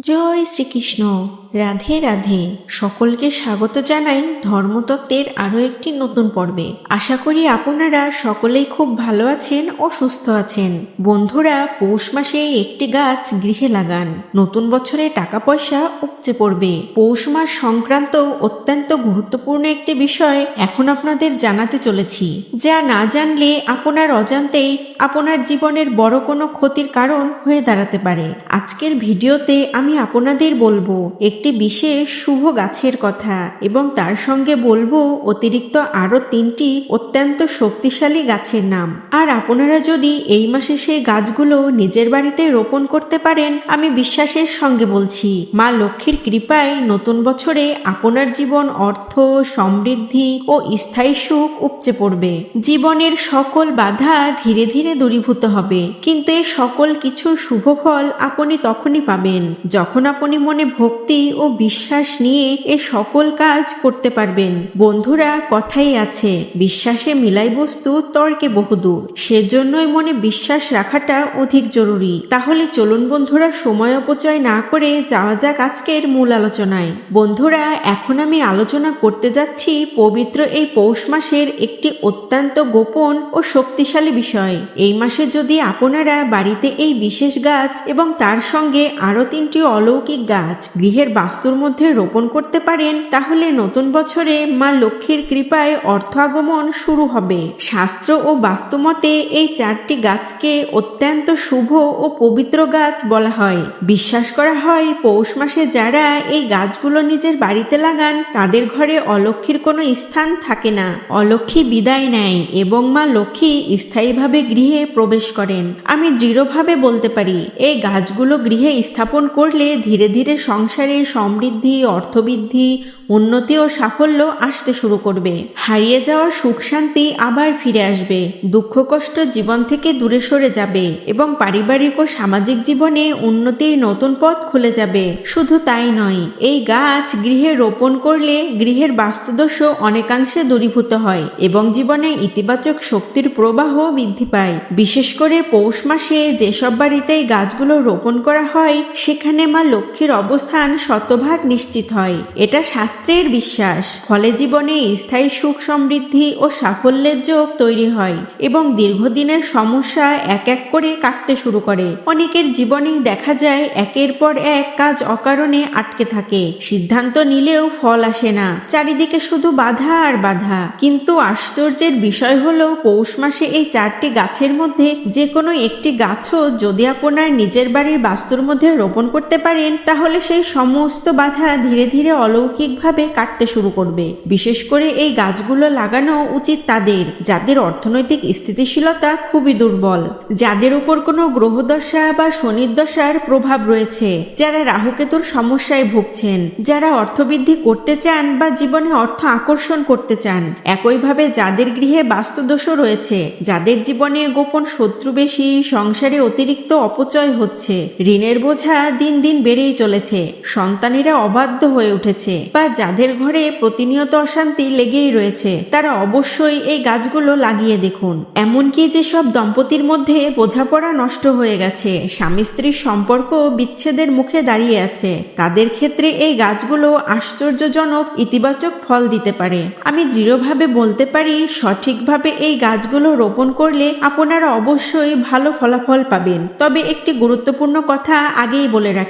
জয় শ্রীকৃষ্ণ। রাধে রাধে। সকলকে স্বাগত জানাই ধর্মতত্ত্বের আরও একটি নতুন পর্বে। আশা করি আপনারা সকলেই খুব ভালো আছেন ও সুস্থ আছেন। বন্ধুরা, পৌষ মাসে একটি গাছ গৃহে লাগান। নতুন বছরে টাকা পয়সা উপচে পড়বে। পৌষ মাস সংক্রান্ত অত্যন্ত গুরুত্বপূর্ণ একটি বিষয় এখন আপনাদের জানাতে চলেছি। যা না জানলে আপনার অজান্তেই আপনার জীবনের বড় কোনো ক্ষতির কারণ হয়ে দাঁড়াতে পারে। আজকের ভিডিওতে আমি আপনাদের বলব, একটি বিশেষ শুভ গাছের কথা এবং তার সঙ্গে বলব, অতিরিক্ত আরও তিনটি অত্যন্ত শক্তিশালী গাছের নাম। আর আপনারা যদি এই মাসে সেই গাছগুলো নিজের বাড়িতে রোপণ করতে পারেন, আমি বিশ্বাসের সঙ্গে বলছি, মা লক্ষ্মীর কৃপায় নতুন বছরে আপনার জীবন অর্থ, সমৃদ্ধি ও স্থায়ী সুখ উপচে পড়বে। জীবনের সকল বাধা ধীরে ধীরে দূরীভূত হবে, কিন্তু এই সকল কিছুর শুভ ফল আপনি তখনই পাবেন যখন আপনি মনে ভক্তি ও বিশ্বাস নিয়ে এ সকল কাজ করতে পারবেন, বন্ধুরা কথাই আছে, বিশ্বাসে মিলাই বস্তু তর্কে বহুদূর। সেজন্যই মনে বিশ্বাস রাখাটা অধিক জরুরি। তাহলে চলুন বন্ধুরা সময় অপচয় না করে যাওয়া যাক আজকের মূল আলোচনায়। বন্ধুরা, এখন আমি আলোচনা করতে যাচ্ছি পবিত্র এই পৌষ মাসের একটি অত্যন্ত গোপন ও শক্তিশালী বিষয়। এই মাসে যদি আপনারা বাড়িতে এই বিশেষ গাছ এবং তার সঙ্গে আরও তিনটি অলৌকিক গাছ গৃহের বাস্তুর মধ্যে রোপণ করতে পারেন, তাহলে নতুন বছরে মা লক্ষ্মীর কৃপায় অর্থ আগমন শুরু হবে। শাস্ত্র ও বাস্তুমতে এই চারটি গাছকে অত্যন্ত শুভ ও পবিত্র গাছ বলা হয়। বিশ্বাস করা হয়, পৌষ মাসে যারা এই গাছগুলো নিজের বাড়িতে লাগান, তাদের ঘরে অলক্ষীর কোনো স্থান থাকে না। অলক্ষী বিদায় নেয় এবং মা লক্ষ্মী স্থায়ীভাবে গৃহে প্রবেশ করেন। আমি দৃঢ়ভাবে বলতে পারি, এই গাছগুলো গৃহে স্থাপন করলে ধীরে ধীরে সংসারে সমৃদ্ধি, অর্থবৃদ্ধি, উন্নতি ও সাফল্য আসতে শুরু করবে। হারিয়ে যাওয়া সুখ শান্তি আবার ফিরে আসবে। দুঃখ কষ্ট জীবন থেকে দূরে সরে যাবে এবং পারিবারিক ও সামাজিক জীবনে উন্নতির নতুন পথ খুলে যাবে। শুধু তাই নয়, এই গাছ গৃহে রোপণ করলে গৃহের বাস্তুদোষ অনেকাংশে দূরীভূত হয় এবং জীবনে ইতিবাচক শক্তির প্রবাহ বৃদ্ধি পায়। বিশেষ করে পৌষ মাসে যেসব বাড়িতে গাছগুলো রোপণ করা হয়, সেখানে মা লক্ষ্মীর অবস্থান শতভাগ নিশ্চিত হয়। এটা শাস্ত্রের বিশ্বাস। ফলে জীবনে স্থায়ী সুখ সমৃদ্ধি ও সাফল্যের যোগ তৈরি হয় এবং দীর্ঘদিনের সমস্যা এক এক করে কাটতে শুরু করে। অনেকের জীবনেই দেখা যায় একের পর এক কাজ অকারণে আটকে থাকে। সিদ্ধান্ত নিলেও ফল আসে না। চারিদিকে শুধু বাধা আর বাধা। কিন্তু আশ্চর্যের বিষয় হলো, পৌষ মাসে এই চারটি গাছের মধ্যে যে কোনো একটি গাছও যদি আপনার নিজের বাড়ির বাস্তুর মধ্যে রোপণ করতে পারেন, তাহলে সেই সমস্ত বাধা ধীরে ধীরে অলৌকিকভাবে কাটতে শুরু করবে। বিশেষ করে এই গাছগুলো লাগানো উচিত তাদের, যাদের অর্থনৈতিক স্থিতিশীলতা খুবই দুর্বল, যাদের উপর কোনো গ্রহদশা বা শনির প্রভাব রয়েছে, যারা রাহুকেতুর সমস্যায় ভুগছেন, যারা অর্থবৃদ্ধি করতে চান বা জীবনে অর্থ আকর্ষণ করতে চান। একইভাবে যাদের গৃহে বাস্তুদোষও রয়েছে, যাদের জীবনে গোপন শত্রু বেশি, সংসারে অতিরিক্ত অপচয় হচ্ছে, ঋণের বোঝা দিন দিন বেড়েই চলেছে। সন্তানেরা অবাধ্য হয়ে উঠেছে। বা যাদের ঘরে প্রতিনিয়ত অশান্তি লেগেই রয়েছে, তারা অবশ্যই এই গাছগুলো লাগিয়ে দেখুন। এমনকি যেসব দম্পতির মধ্যে বোঝাপড়া নষ্ট হয়ে গেছে, স্বামী স্ত্রীর সম্পর্ক বিচ্ছেদের মুখে দাঁড়িয়ে আছে, তাদের ক্ষেত্রে এই গাছগুলো আশ্চর্যজনক ইতিবাচক ফল দিতে পারে। আমি দৃঢ়ভাবে বলতে পারি, সঠিকভাবে এই গাছগুলো রোপণ করলে আপনারা অবশ্যই ভালো ফলাফল পাবেন। তবে একটি গুরুত্বপূর্ণ কথা আগেই বলে রাখি।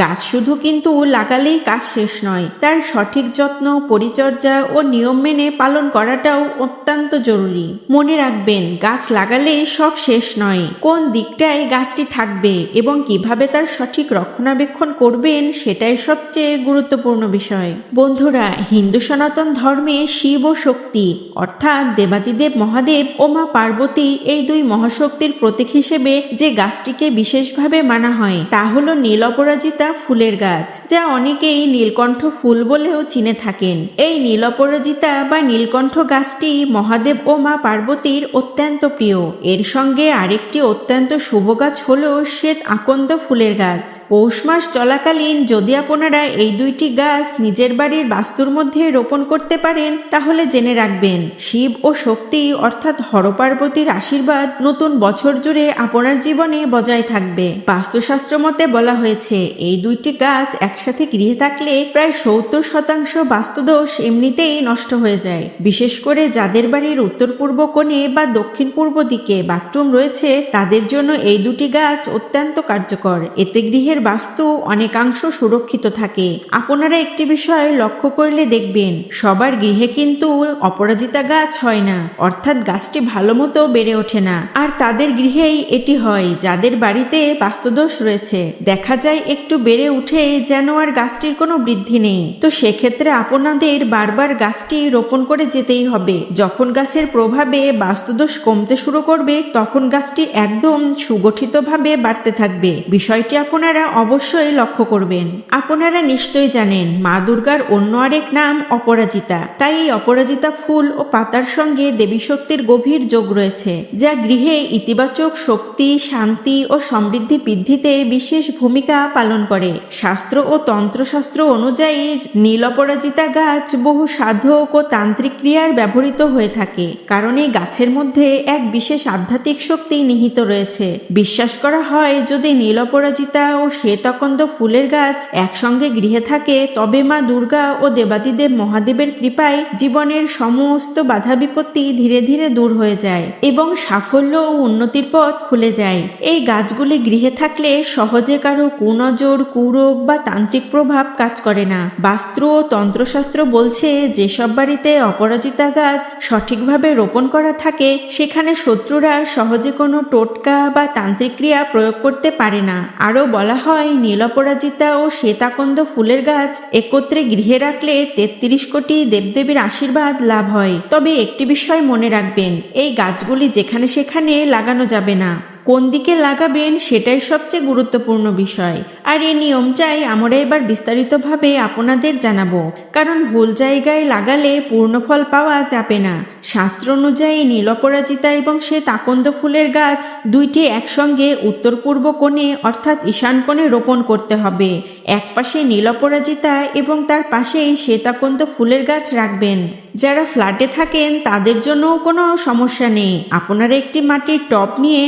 গাছ শুধু কিন্তু লাগালেই কাজ শেষ নয়, তার সঠিক যত্ন, পরিচর্যা ও নিয়ম মেনে পালন করাটাও অত্যন্ত জরুরি। মনে রাখবেন, গাছ লাগালেই সব শেষ নয়, কোন দিকটায় গাছটি থাকবে এবং কীভাবে তার সঠিক রক্ষণাবেক্ষণ করবেন সেটাই সবচেয়ে গুরুত্বপূর্ণ বিষয়। বন্ধুরা, হিন্দু সনাতন ধর্মে শিব ও শক্তি, অর্থাৎ দেবাদিদেব মহাদেব ও মা পার্বতী এই দুই মহাশক্তির প্রতীক হিসেবে যে গাছটিকে বিশেষভাবে মানা হয়, তা হল নীল অপরাজিতা ফুলের গাছ, যা অনেকেই নীলকণ্ঠ ফুল বলেও চিনে থাকেন। এই নীল অপরাজিতা বা নীলকণ্ঠ গাছটি মহাদেব ও মা পার্বতীর অত্যন্ত প্রিয়। এর সঙ্গে আরেকটি অত্যন্ত শুভ গাছ হল শ্বেত আকন্দ ফুলের গাছ। পৌষ মাস চলাকালীন যদি আপনারা এই দুইটি গাছ নিজের বাড়ির বাস্তুর মধ্যে রোপণ করতে পারেন, তাহলে জেনে রাখবেন, শিব ও শক্তি অর্থাৎ হরপার্বতীর আশীর্বাদ নতুন বছর জুড়ে আপনার জীবনে বজায় থাকবে। বাস্তুশাস্ত্র মতে বলা হয়েছে হয়েছে এই দুইটি গাছ একসাথে গৃহে থাকলে প্রায় সত্তর শতাংশ বাস্তুদোষ এমনিতেই নষ্ট হয়ে যায়। বিশেষ করে যাদের বাড়ির উত্তর পূর্ব কোণে বা দক্ষিণ পূর্ব দিকে বাথরুম রয়েছে, তাদের জন্য এই দুটি গাছ অত্যন্ত কার্যকর। এতে গৃহের বাস্তু অনেকাংশ সুরক্ষিত থাকে। আপনারা একটি বিষয় লক্ষ্য করলে দেখবেন, সবার গৃহে কিন্তু অপরাজিতা গাছ হয় না, অর্থাৎ গাছটি ভালো মতো বেড়ে ওঠে না। আর তাদের গৃহেই এটি হয়, যাদের বাড়িতে বাস্তুদোষ রয়েছে। দেখা যায় একটু বেড়ে উঠে যেন আর গাছটির কোনো বৃদ্ধি নেই। তো সেক্ষেত্রে আপনাদের বারবার গাছটি রোপণ করে যেতেই হবে। যখন গাছের প্রভাবে বাস্তুদোষ কমতে শুরু করবে, তখন গাছটি একদম সুগঠিতভাবে বাড়তে থাকবে। বিষয়টি আপনারা অবশ্যই লক্ষ্য করবেন। আপনারা নিশ্চয়ই জানেন, মা দুর্গার অন্য আরেক নাম অপরাজিতা। তাই এই অপরাজিতা ফুল ও পাতার সঙ্গে দেবী শক্তির গভীর যোগ রয়েছে, যা গৃহে ইতিবাচক শক্তি, শান্তি ও সমৃদ্ধি বৃদ্ধিতে বিশেষ ভূমিকা পালন করে। শাস্ত্র ও তন্ত্রশাস্ত্র অনুযায়ী নীল অপরাজিতা গাছ বহু সাধক ও তান্ত্রিক ক্রিয়ার ব্যবহৃত হয়ে থাকে, কারণ এই গাছের মধ্যে এক বিশেষ আধ্যাত্মিক শক্তি নিহিত রয়েছে। বিশ্বাস করা হয়, যদি নীল অপরাজিতা ও শ্বেতকন্দ ফুলের গাছ একসঙ্গে গৃহে থাকে, তবে মা দুর্গা ও দেবাদিদেব মহাদেবের কৃপায় জীবনের সমস্ত বাধা বিপত্তি ধীরে ধীরে দূর হয়ে যায় এবং সাফল্য ও উন্নতির পথ খুলে যায়। এই গাছগুলি গৃহে থাকলে সহজে কারও কুনজর কুরোগ বা তান্ত্রিক প্রভাব কাজ করে না। বাস্ত্র ও তন্ত্রশাস্ত্র বলছে, যেসব বাড়িতে অপরাজিতা গাছ সঠিকভাবে রোপণ করা থাকে, সেখানে শত্রুরা সহজে কোনো টোটকা বা তান্ত্রিক ক্রিয়া প্রয়োগ করতে পারে না। আরও বলা হয় নীল অপরাজিতা ও শ্বেতাকন্দ ফুলের গাছ একত্রে গৃহে রাখলে তেত্রিশ কোটি দেবদেবীর আশীর্বাদ লাভ হয়। তবে একটি বিষয় মনে রাখবেন, এই গাছগুলি যেখানে সেখানে লাগানো যাবে না। কোন দিকে লাগাবেন সেটাই সবচেয়ে গুরুত্বপূর্ণ বিষয়। আর এই নিয়মটাই আমরা এবার বিস্তারিতভাবে আপনাদের জানাব। কারণ ভুল জায়গায় লাগালে পূর্ণ ফল পাওয়া যাবে না। শাস্ত্র অনুযায়ী নীলপরাজিতা এবং সে তাকন্দ ফুলের গাছ দুইটি একসঙ্গে উত্তর পূর্ব কোণে অর্থাৎ ঈশান কোণে রোপণ করতে হবে। এক পাশে নীলপরাজিতা এবং তার পাশেই শ্বেতাকন্দ ফুলের গাছ রাখবেন। যারা ফ্ল্যাটে থাকেন তাদের জন্যও কোনো সমস্যা নেই। আপনারা একটি মাটির টপ নিয়ে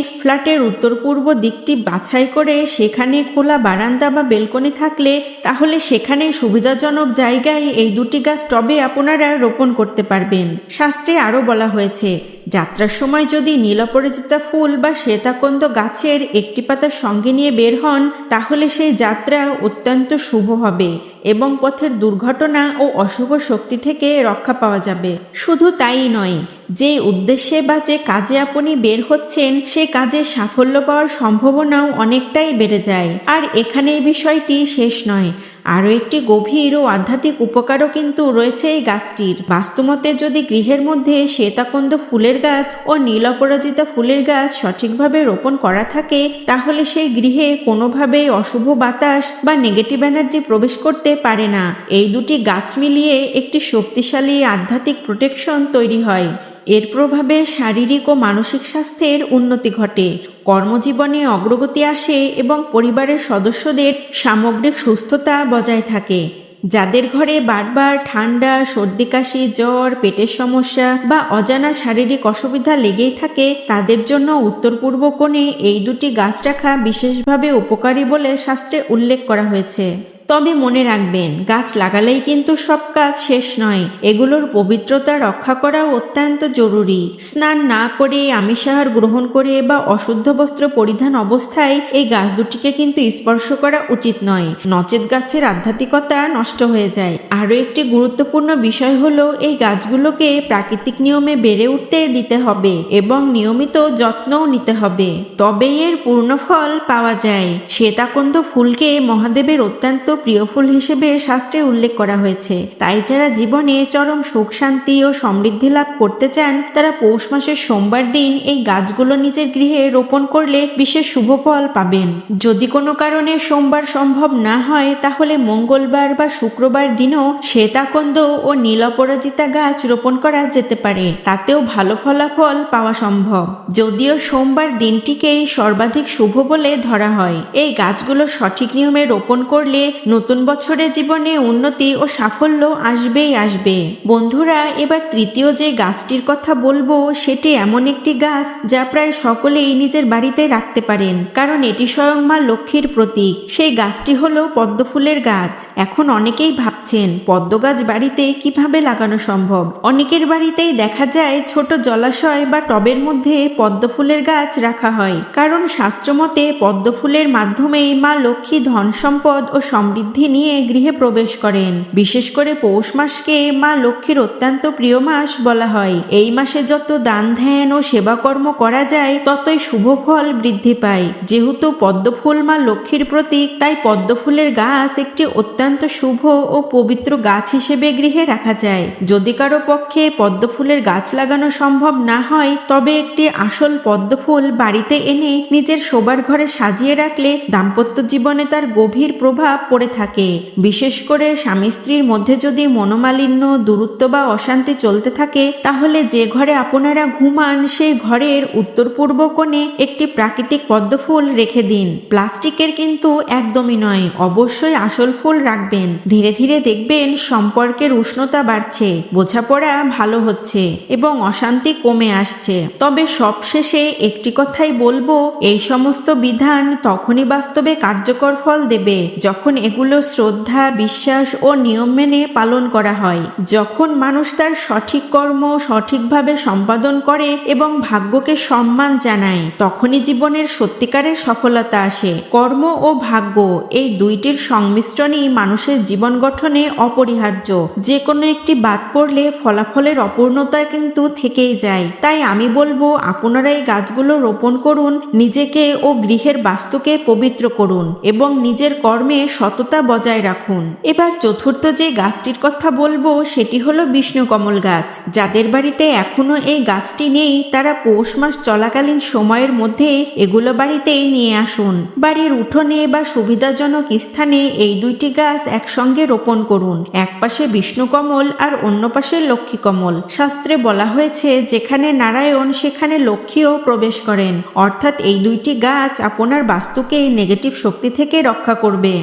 ফ্ল্যাটের উত্তর পূর্ব দিকটি বাছাই করে সেখানে খোলা বারান্দা বা বেলকনি থাকলে তাহলে সেখানে সুবিধাজনক জায়গায় এই দুটি গাছ টবে আপনারা রোপণ করতে পারবেন। শাস্ত্রে আরও বলা হয়েছে, যাত্রার সময় যদি নীলপরাজিতা ফুল বা শ্বেতাকন্দ গাছের একটি পাতা সঙ্গে নিয়ে বের হন, তাহলে সেই যাত্রা অত্যন্ত শুভ হবে এবং পথের দুর্ঘটনা ও অশুভ শক্তি থেকে রক্ষা পাওয়া যাবে। শুধু তাই নয় যে উদ্দেশ্যে বা যে কাজে আপনি বের হচ্ছেন, সে কাজে সাফল্য পাওয়ার সম্ভাবনাও অনেকটাই বেড়ে যায়। আর এখানে এই বিষয়টি শেষ নয়। আরও একটি গভীর ও আধ্যাত্মিক উপকারও কিন্তু রয়েছে এই গাছটির। বাস্তুমতে যদি গৃহের মধ্যে শ্বেতাকন্দ ফুলের গাছ ও নীল অপরাজিতা ফুলের গাছ সঠিকভাবে রোপণ করা থাকে, তাহলে সেই গৃহে কোনোভাবে অশুভ বাতাস বা নেগেটিভ এনার্জি প্রবেশ করতে পারে না। এই দুটি গাছ মিলিয়ে একটি শক্তিশালী আধ্যাত্মিক প্রোটেকশন তৈরি হয়। এর প্রভাবে শারীরিক ও মানসিক স্বাস্থ্যের উন্নতি ঘটে। কর্মজীবনে অগ্রগতি আসে এবং পরিবারের সদস্যদের সামগ্রিক সুস্থতা বজায় থাকে। যাদের ঘরে বারবার ঠান্ডা, সর্দি কাশি, জ্বর, পেটের সমস্যা বা অজানা শারীরিক অসুবিধা লেগেই থাকে, তাদের জন্য উত্তর পূর্ব কোণে এই দুটি গাছ রাখা বিশেষভাবে উপকারী বলে শাস্ত্রে উল্লেখ করা হয়েছে। তবে মনে রাখবেন, গাছ লাগালেই কিন্তু সব কাজ শেষ নয়। এগুলোর পবিত্রতা রক্ষা করা অত্যন্ত জরুরি। স্নান না করে আমিষাহার গ্রহণ করে বা অশুদ্ধ বস্ত্র পরিধান অবস্থায় এই গাছ দুটিকে কিন্তু স্পর্শ করা উচিত নয়। নচেত গাছের আধ্যাত্মিকতা নষ্ট হয়ে যায়। আরও একটি গুরুত্বপূর্ণ বিষয় হলো, এই গাছগুলোকে প্রাকৃতিক নিয়মে বেড়ে উঠতে দিতে হবে এবং নিয়মিত যত্নও নিতে হবে। তবেই এর পূর্ণ ফল পাওয়া যায়। শ্বেতাকন্দ ফুলকে মহাদেবের অত্যন্ত প্রিয় ফুল হিসেবে শাস্ত্রে উল্লেখ করা হয়েছে। তাই যারা জীবনে চরম সুখ, শান্তি ও সমৃদ্ধি লাভ করতে চান, তারা পৌষ মাসের সোমবার দিন এই গাছগুলো নিজের গৃহে রোপণ করলে বিশেষ শুভ ফল পাবেন। যদি কোনো কারণে সোমবার সম্ভব না হয়, তাহলে মঙ্গলবার বা শুক্রবার দিনও শ্বেতাকন্দ ও নীল অপরাজিতা গাছ রোপণ করা যেতে পারে। তাতেও ভালো ফলাফল পাওয়া সম্ভব। যদিও সোমবার দিনটিকেই সর্বাধিক শুভ বলে ধরা হয়। এই গাছগুলো সঠিক নিয়মে রোপণ করলে নতুন বছরে জীবনে উন্নতি ও সাফল্য আসবেই আসবে। বন্ধুরা, এবার তৃতীয় যে গাছটির কথা বলব, সেটি এমন একটি গাছ যা প্রায় সকলেই নিজের বাড়িতে রাখতে পারেন, কারণ এটি স্বয়ং মা লক্ষ্মীর প্রতীক। সেই গাছটি হলো পদ্মফুলের গাছ। এখন অনেকেই ভাবছেন পদ্ম গাছ বাড়িতে কীভাবে লাগানো সম্ভব? অনেকের বাড়িতেই দেখা যায় ছোট জলাশয় বা টবের মধ্যে পদ্ম ফুলের গাছ রাখা হয়, কারণ শাস্ত্রমতে পদ্ম ফুলের মাধ্যমেই মা লক্ষ্মী ধন সম্পদ ও সমৃদ্ধি নিয়ে গৃহে প্রবেশ করেন। বিশেষ করে পৌষ মাসকে মা লক্ষ্মীর অত্যন্ত প্রিয় মাস বলা হয়। এই মাসে যত দান ধ্যান ও সেবাকর্ম করা যায়, ততই শুভ ফল বৃদ্ধি পায়। যেহেতু পদ্মফুল মা লক্ষ্মীর প্রতীক তাই পদ্মফুলের গাছ একটি অত্যন্ত শুভ ও পবিত্র গাছ হিসেবে গৃহে রাখা যায়। যদি কারও পক্ষে পদ্মফুলের গাছ লাগানো সম্ভব না হয়, তবে একটি আসল পদ্মফুল বাড়িতে এনে নিজের শোবার ঘরে সাজিয়ে রাখলে দাম্পত্য জীবনে তার গভীর প্রভাব পড়ে থাকে। বিশেষ করে স্বামী স্ত্রীর মধ্যে যদি মনোমালিন্য, দূরত্ব বা অশান্তি চলতে থাকে, তাহলে যে ঘরে আপনারা ঘুমান, সেই ঘরের উত্তর পূর্ব কোণে একটি প্রাকৃতিক পদ্মফুল রেখে দিন। প্লাস্টিকের কিন্তু একদমই নয়, অবশ্যই আসল ফুল রাখবেন। ধীরে ধীরে দেখবেন সম্পর্কের উষ্ণতা বাড়ছে, বোঝাপড়া ভালো হচ্ছে এবং অশান্তি কমে আসছে। তবে সবশেষে একটি কথাই বলব, এই সমস্ত বিধান তখনই বাস্তবে কার্যকর ফল দেবে, যখন এগুলো শ্রদ্ধা, বিশ্বাস ও নিয়ম মেনে পালন করা হয়। যখন মানুষ তার সঠিক কর্ম, সঠিকভাবে সম্পাদন করে এবং ভাগ্যকে সম্মান জানায়, তখনই জীবনের সত্যিকারের সফলতা আসে। কর্ম ও ভাগ্য এই দুইটির সংমিশ্রণই মানুষের জীবন গঠনে অপরিহার্য। যে কোনো একটি বাদ পড়লে ফলাফলের অপূর্ণতা কিন্তু থেকেই যায়। তাই আমি বলব, আপনারা এই গাছগুলো রোপণ করুন, নিজেকে ও গৃহের বাস্তুকে পবিত্র করুন এবং নিজের কর্মে সততা বজায় রাখুন। এবার চতুর্থ যে গাছটির কথা বলব, সেটি হলো বিষ্ণু কমল গাছ। যাদের বাড়িতে এখনও এই গাছটি নেই, তারা পৌষ মাস চলাকালীন সময়ের মধ্যে এগুলো বাড়িতেই নিয়ে আসুন। বাড়ির উঠোনে বা সুবিধাজনক স্থানে এই দুইটি গাছ একসঙ্গে রোপণ করুন। এক পাশে বিষ্ণু কমল আর অন্য পাশে লক্ষ্মী কমল শাস্ত্রে বলা হয়েছে, যেখানে নারায়ণ, সেখানে লক্ষ্মীও প্রবেশ করেন। অর্থাৎ এই দুইটি গাছ আপনার বাস্তুকে নেগেটিভ শক্তি থেকে রক্ষা করবে।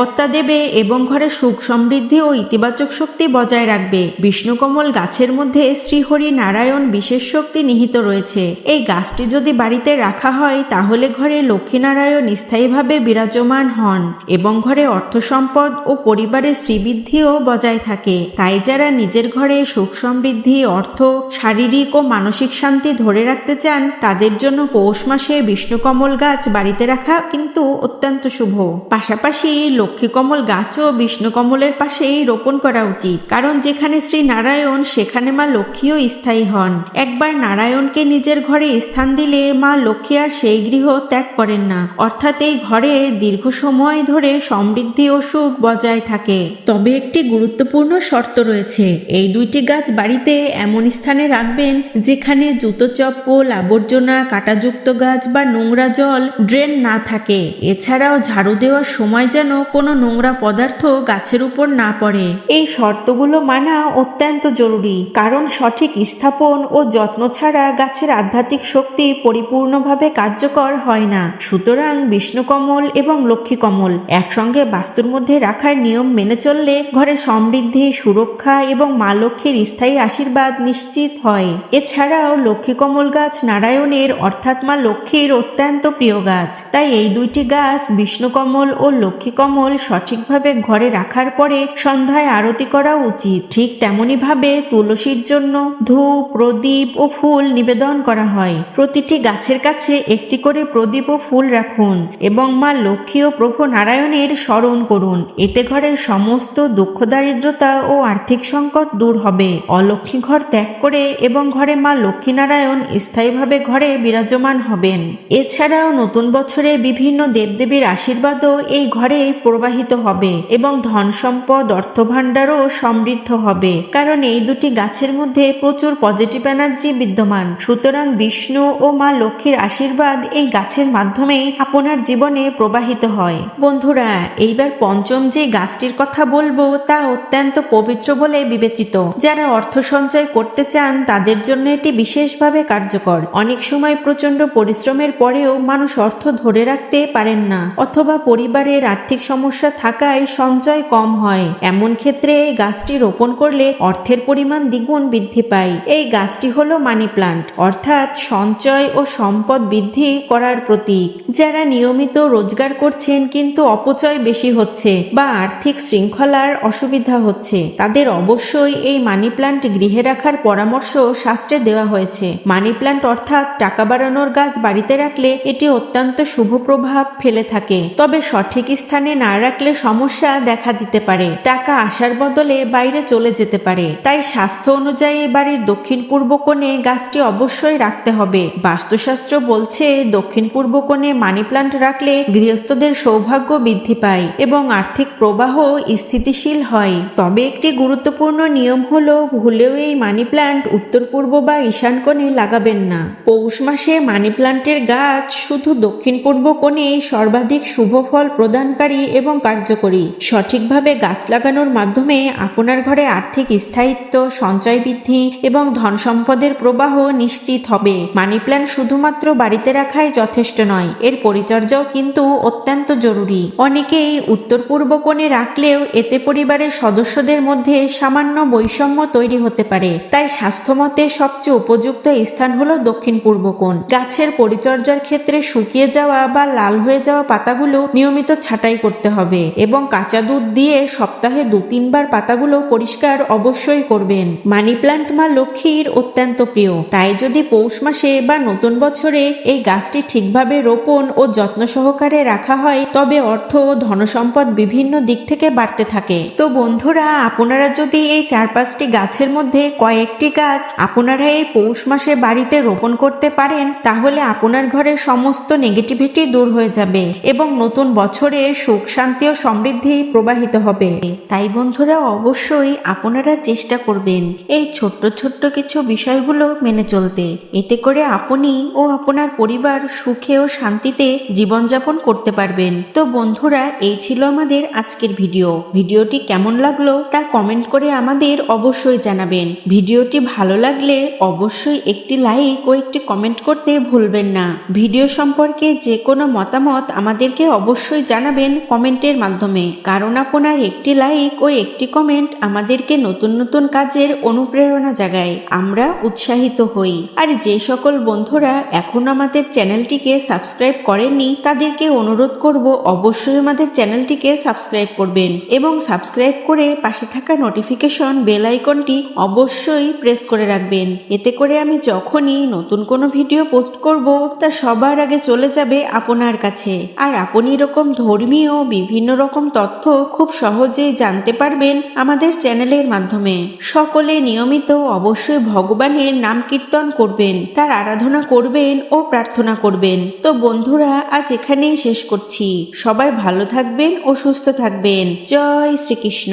নিরাপত্তা দেবে এবং ঘরে সুখ সমৃদ্ধি ও ইতিবাচক শক্তি বজায় রাখবে। বিষ্ণুকমল গাছের মধ্যে শ্রীহরি নারায়ণ বিশেষ শক্তি নিহিত রয়েছে। এই গাছটি যদি বাড়িতে রাখা হয়, তাহলে ঘরে লক্ষ্মীনারায়ণ স্থায়ীভাবে বিরাজমান হন এবং ঘরে অর্থ সম্পদ ও পরিবারের শ্রীবৃদ্ধিও বজায় থাকে। তাই যারা নিজের ঘরে সুখ সমৃদ্ধি, অর্থ, শারীরিক ও মানসিক শান্তি ধরে রাখতে চান, তাদের জন্য পৌষ মাসে বিষ্ণুকমল গাছ বাড়িতে রাখা কিন্তু অত্যন্ত শুভ। পাশাপাশি লক্ষ্মীকমল গাছও বিষ্ণুকমলের পাশেই রোপণ করা উচিত। কারণ যেখানে শ্রী নারায়ণ, সেখানে মা লক্ষ্মীও স্থায়ী হন। একবার নারায়ণকে নিজের ঘরে স্থান দিলে মা লক্ষ্মী আর সেই গৃহ ত্যাগ করেন না। অর্থাৎ এই ঘরে দীর্ঘ সময় ধরে সমৃদ্ধি ও সুখ বজায় থাকে। তবে একটি গুরুত্বপূর্ণ শর্ত রয়েছে। এই দুইটি গাছ বাড়িতে এমন স্থানে রাখবেন যেখানে জুতো চপ্পল আবর্জনা কাটাযুক্ত গাছ বা নোংরা জল ড্রেন না থাকে। এছাড়াও ঝাড়ু দেওয়ার সময় যেন কোনো নোংরা পদার্থ গাছের উপর না পড়ে। এই শর্তগুলো মানা অত্যন্ত জরুরি, কারণ সঠিক স্থাপন ও যত্ন ছাড়া গাছের আধ্যাত্মিক শক্তি পরিপূর্ণভাবে কার্যকর হয় না। সুতরাং বিষ্ণুকমল এবং লক্ষ্মীকমল একসঙ্গে বাস্তুর মধ্যে রাখার নিয়ম মেনে চললে ঘরে সমৃদ্ধি, সুরক্ষা এবং মা লক্ষ্মীর স্থায়ী আশীর্বাদ নিশ্চিত হয়। এছাড়াও লক্ষ্মীকমল গাছ নারায়ণের, অর্থাৎ মা লক্ষ্মীর অত্যন্ত প্রিয় গাছ। তাই এই দুইটি গাছ বিষ্ণুকমল ও লক্ষ্মীকমল সঠিকভাবে ঘরে রাখার পরে সন্ধ্যায় আরতি করা উচিত। ঠিক তেমনি ভাবে তুলসীর জন্য ধূপ, প্রদীপ ও ফুল নিবেদন করা হয়। প্রতিটি গাছের কাছে একটি করে প্রদীপ ও ফুল রাখুন এবং মা লক্ষ্মী ও প্রভু নারায়ণের স্মরণ করুন। এতে ঘরের সমস্ত দুঃখ, দারিদ্রতা ও আর্থিক সংকট দূর হবে। অলক্ষ্মী ঘর ত্যাগ করে এবং ঘরে মা লক্ষ্মীনারায়ণ স্থায়ীভাবে ঘরে বিরাজমান হবেন। এছাড়াও নতুন বছরে বিভিন্ন দেবদেবীর আশীর্বাদও এই ঘরে প্রবাহিত হবে এবং ধন সম্পদ অর্থ ভাণ্ডারও সমৃদ্ধ হবে। কারণ এই দুটি গাছের মধ্যে প্রচুর পজিটিভ এনার্জি বিদ্যমান। সুতরাং বিষ্ণু ও মা লক্ষ্মীর আশীর্বাদ এই গাছের মাধ্যমেই আপনার জীবনে প্রবাহিত হয়। বন্ধুরা, এইবার পঞ্চম যে গাছটির কথা বলব তা অত্যন্ত পবিত্র বলে বিবেচিত। যারা অর্থ সঞ্চয় করতে চান, তাদের জন্য এটি বিশেষভাবে কার্যকর। অনেক সময় প্রচণ্ড পরিশ্রমের পরেও মানুষ অর্থ ধরে রাখতে পারেন না, অথবা পরিবারের আর্থিক সমস্যা সমস্যা থাকায় সঞ্চয় কম হয়। এমন ক্ষেত্রে এই গাছটি রোপণ করলে অর্থের পরিমাণ দ্বিগুণ বৃদ্ধি পায়। এই গাছটি হলো মানি প্লান্ট, অর্থাৎ সঞ্চয় ও সম্পদ বৃদ্ধি করার প্রতীক। যারা নিয়মিত রোজগার করছেন কিন্তু অপচয় বেশি হচ্ছে বা আর্থিক শৃঙ্খলার অসুবিধা হচ্ছে, তাদের অবশ্যই এই মানি প্লান্ট গৃহে রাখার পরামর্শ শাস্ত্রে দেওয়া হয়েছে। মানি প্লান্ট অর্থাৎ টাকা বাড়ানোর গাছ বাড়িতে রাখলে এটি অত্যন্ত শুভ প্রভাব ফেলে থাকে। তবে সঠিক স্থানে না রাখলে সমস্যা দেখা দিতে পারে। টাকা আসার বদলে বাইরে চলে যেতে পারে। তাই স্বাস্থ্য অনুযায়ী বাড়ির দক্ষিণ পূর্ব কোণে গাছটি অবশ্যই রাখতে হবে। বাস্তুশাস্ত্র বলছে, দক্ষিণ পূর্ব কোণে মানি প্লান্ট রাখলে গৃহস্থদের সৌভাগ্য বৃদ্ধি পায় এবং আর্থিক প্রবাহ স্থিতিশীল হয়। তবে একটি গুরুত্বপূর্ণ নিয়ম হলো, ভুলেও এই মানি প্লান্ট উত্তর পূর্ব বা ঈশান কোণে লাগাবেন না। পৌষ মাসে মানি প্লান্টের গাছ শুধু দক্ষিণ পূর্ব কোণে সর্বাধিক শুভ ফল প্রদানকারী এবং কার্যকরী। সঠিকভাবে গাছ লাগানোর মাধ্যমে আপনার ঘরে আর্থিক স্থায়িত্ব, সঞ্চয় বৃদ্ধি এবং ধন সম্পদের প্রবাহ নিশ্চিত হবে। মানি প্ল্যান্ট শুধুমাত্র বাড়িতে রাখাই যথেষ্ট নয়, এর পরিচর্যাও কিন্তু অত্যন্ত জরুরি। অনেকেই উত্তর পূর্ব কোণে রাখলেও এতে পরিবারের সদস্যদের মধ্যে সামান্য বৈষম্য তৈরি হতে পারে। তাই স্বাস্থ্যমতে সবচেয়ে উপযুক্ত স্থান হলো দক্ষিণ পূর্ব কোণ। গাছের পরিচর্যার ক্ষেত্রে শুকিয়ে যাওয়া বা লাল হয়ে যাওয়া পাতাগুলো নিয়মিত ছাঁটাই করতে হবে এবং কাঁচা দুধ দিয়ে সপ্তাহে দু তিনবার পাতাগুলো পরিষ্কার অবশ্যই করবেন। মানি প্লান্ট মা লক্ষ্মীর অত্যন্ত প্রিয়। তাই যদি পৌষ মাসে বা নতুন বছরে এই গাছটি ঠিকভাবে রোপণ ও যত্ন সহকারে রাখা হয়, তবে অর্থ ও ধনসম্পদ বিভিন্ন দিক থেকে বাড়তে থাকে। তো বন্ধুরা, আপনারা যদি এই চার পাঁচটি গাছের মধ্যে কয়েকটি গাছ আপনারা এই পৌষ মাসে বাড়িতে রোপণ করতে পারেন, তাহলে আপনার ঘরে সমস্ত নেগেটিভিটি দূর হয়ে যাবে এবং নতুন বছরে সুখ শান্তি ও সমৃদ্ধি প্রবাহিত হবে। তাই বন্ধুরা, অবশ্যই আপনারা চেষ্টা করবেন এই ছোট্ট ছোট্ট কিছু বিষয়গুলো মেনে চলতে। এতে করে আপনি ও আপনার পরিবার সুখে ও শান্তিতে জীবনযাপন করতে পারবেন। তো বন্ধুরা, এই ছিল আমাদের আজকের ভিডিও। ভিডিওটি কেমন লাগল তা কমেন্ট করে আমাদের অবশ্যই জানাবেন। ভিডিওটি ভালো লাগলে অবশ্যই একটি লাইক ও একটি কমেন্ট করতে ভুলবেন না। ভিডিও সম্পর্কে যে কোনো মতামত আমাদেরকে অবশ্যই জানাবেন কমেন্টের মাধ্যমে। কারণ আপনার একটি লাইক ও একটি কমেন্ট আমাদেরকে নতুন নতুন কাজের অনুপ্রেরণা জাগায়। আমরা উৎসাহিত হই। আর যে সকল বন্ধুরা এখন আমাদের চ্যানেলটিকে সাবস্ক্রাইব করেননি, তাদেরকে অনুরোধ করব অবশ্যই আমাদের চ্যানেলটিকে সাবস্ক্রাইব করবেন এবং সাবস্ক্রাইব করে পাশে থাকা নোটিফিকেশন বেল আইকনটি অবশ্যই প্রেস করে রাখবেন। এতে করে আমি যখনই নতুন কোনো ভিডিও পোস্ট করব, তা সবার আগে চলে যাবে আপনার কাছে। আর আপনি এরকম ধর্মীয় বিভিন্ন রকম তথ্য খুব সহজেই জানতে পারবেন আমাদের চ্যানেলের মাধ্যমে। সকলে নিয়মিত অবশ্যই ভগবানের নাম কীর্তন করবেন, তার আরাধনা করবেন ও প্রার্থনা করবেন। তো বন্ধুরা, আজ এখানেই শেষ করছি। সবাই ভালো থাকবেন ও সুস্থ থাকবেন। জয় শ্রীকৃষ্ণ।